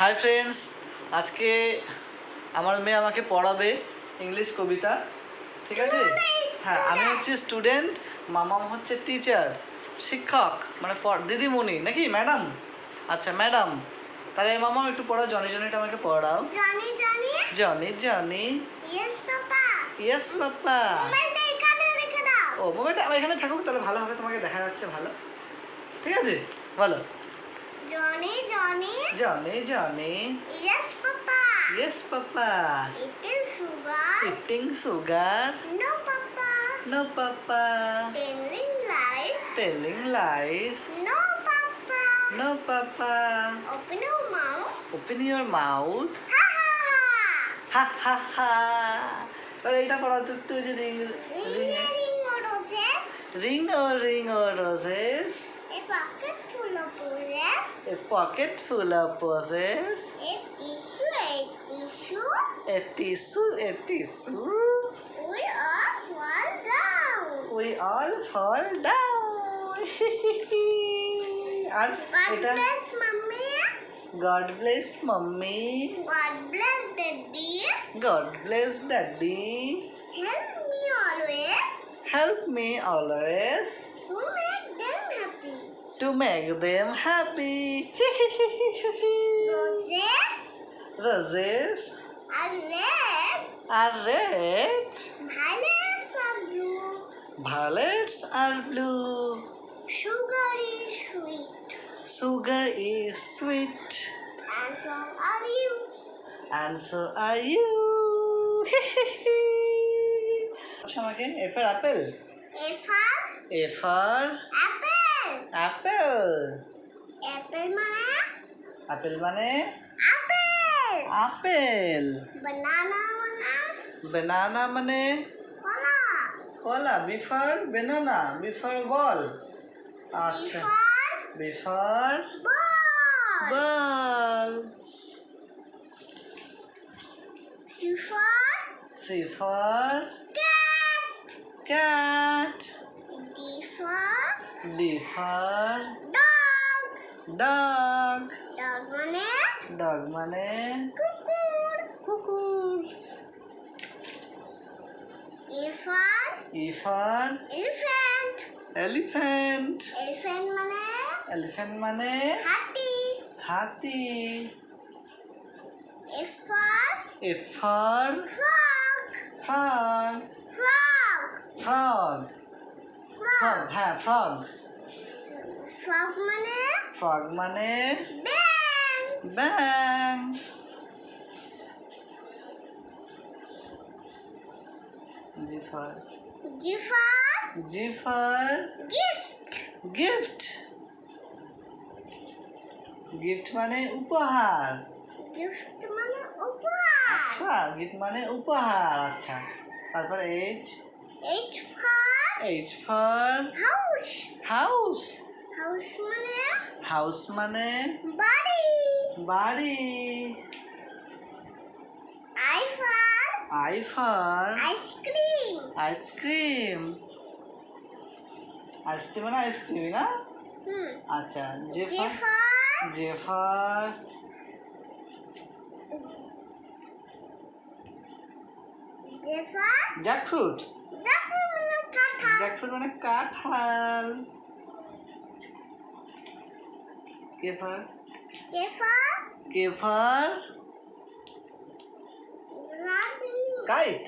Hi friends আজকে আমার মেয়ে আমাকে পড়াবে ইংলিশ কবিতা। ঠিক আছে? হ্যাঁ আমি হচ্ছে স্টুডেন্ট মামাম হচ্ছে টিচার শিক্ষক মানে পড়- দিদিমণি নাকি ম্যাডাম আচ্ছা ম্যাডাম তাহলে মামাম একটু পড়াও জনি জনিটা আমাকে পড়াও। Johnny Johnny Johnny Johnny yes papa ও মোবাইলটা এখানে থাকুক তাহলে ভালো হবে তোমাকে দেখা যাচ্ছে ভালো। ঠিক আছে? বলো। Johnny Johnny Johnny Johnny yes papa yes papa eating sugar eating sugar no papa No, Papa. Telling lies Telling lies. No papa No, Papa. Open your mouth Open your mouth. Ha ha Ha. Ha ha ha. এবার এইটা করা তো একটু যে ring ring ring roses ring o' ring o' roses a pocket A pocket full of purses. A tissue, a tissue. A tissue, a tissue. We all fall down. We all fall down. and God it, bless mommy. God bless mommy. God bless daddy. God bless daddy. Help me always. Help me always. To make them happy. To make them happy. Roses Roses are red. are red, Violets are blue. violets are blue, Sugar is sweet. sugar is sweet, And so are you. and so are you. আমাকে A for apple. A for Apple. Apple মানে Apple মানে apple. Apple Banana মানে banana মানে কলা. কলা বিফার banana B for ball আচ্ছা B for ball. Ball for C for cat. Cat D for D for dog. Dog Dog মানে dog মানে কুকুর. কুকুর E for E for elephant. Elephant Elephant মানে এলিফ্যান্ট মানে হাতি. হাতি F for F for frog. Frog Frog. Frog frog Frog. হ্যাঁ frog মানে মানে ব্যাং. G for G G for gift. Gift gift মানে উপহার। Gift মানে উপহার. আচ্ছা গিফট মানে উপহার আচ্ছা। তারপর H H for H for house. House House মানে? হাউস মানে? বাড়ি. বাড়ি। I for I for ice cream. Ice cream. Ice cream মানে আইসক্রিম না. আচ্ছা J J for for J for J for jackfruit মানে কাঁঠাল. জ্যাকফ্রুট মানে কাঁঠাল। K for K for K for রাজনী. Kite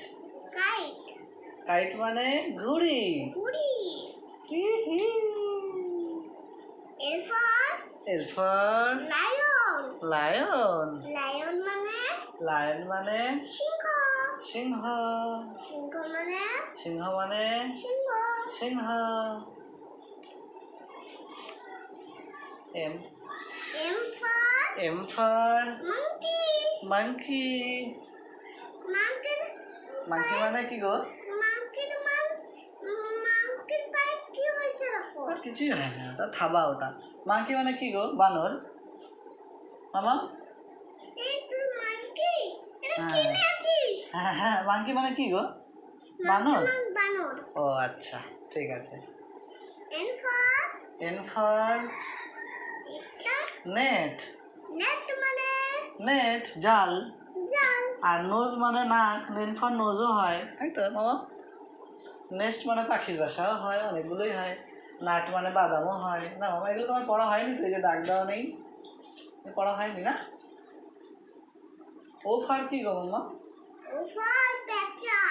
Kite. Kite মানে ঘুড়ি। ঘুড়ি. হি হি L for L for lion. Lion Lion মানে? লায়ন মানে? সিংহ. সিংহ সিংহ মানে? সিংহ মানে? সিংহ. সিংহ M M. for M for monkey. Monkey Monkey monkey মানে কি গো? Monkey মান monkey পায়ে কি হয়েছে. ওর কিছুই হয় না ওটা থাবা ওটা। মাংকি মানে কি গো? বানর। মামা? monkey? হ্যাঁ। হ্যাঁ হ্যাঁ মাংকি মানে কি গো? বানর? Monkey মানে বানর. ও আচ্ছা ঠিক আছে। For এন ফর এটা নেট মানে? নেট জাল। জাল। আর নোজ মানে নাক নেন ফর নোজও হয়। তাই তো মামা। নেস্ট মানে পাখির বাসাও হয় অনেকগুলোই হয়। নাট মানে বাদামও হয়। না মামা এগুলো তোমার পড়া হয়নি তো? এই যে দাগ দেওয়া নেই। পড়া হয়নি না? ও ফার কি গো মামা? ওফার পেঁচা।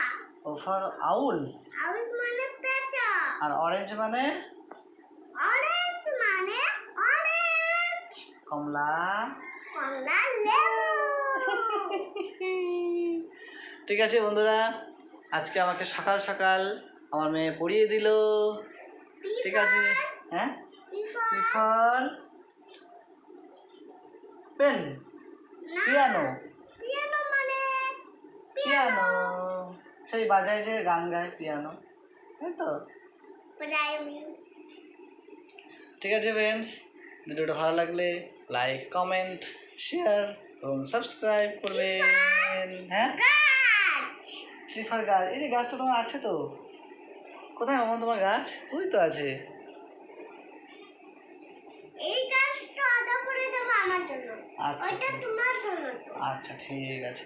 ও ফার আউল? আউল মানে পেঁচা। আর অরেঞ্জ মানে অরেঞ্জ মানে? অরেঞ্জ কমলা। কমলা লেবু। ঠিক আছে বন্ধুরা আজকে আমাকে সকাল সকাল আমার মেয়ে পড়িয়ে দিল। ঠিক আছে হ্যাঁ? পেন? পিয়ানো? পিয়ানো মানে পিয়ানো। সেই বাজায় যে গান গায় পিয়ানো তাই তো? ঠিক আছে ফ্রেন্ডস ভিডিওটা ভালো লাগলে লাইক কমেন্ট শেয়ার এবং সাবস্ক্রাইব করবেন। হ্যাঁ? গাছ শ্রীফার গাছ। এই যে গাছটা তোমার আছে তো? কোথায় আমার তোমার গাছ? ওই তো আছে। আচ্ছা আচ্ছা ঠিক আছে।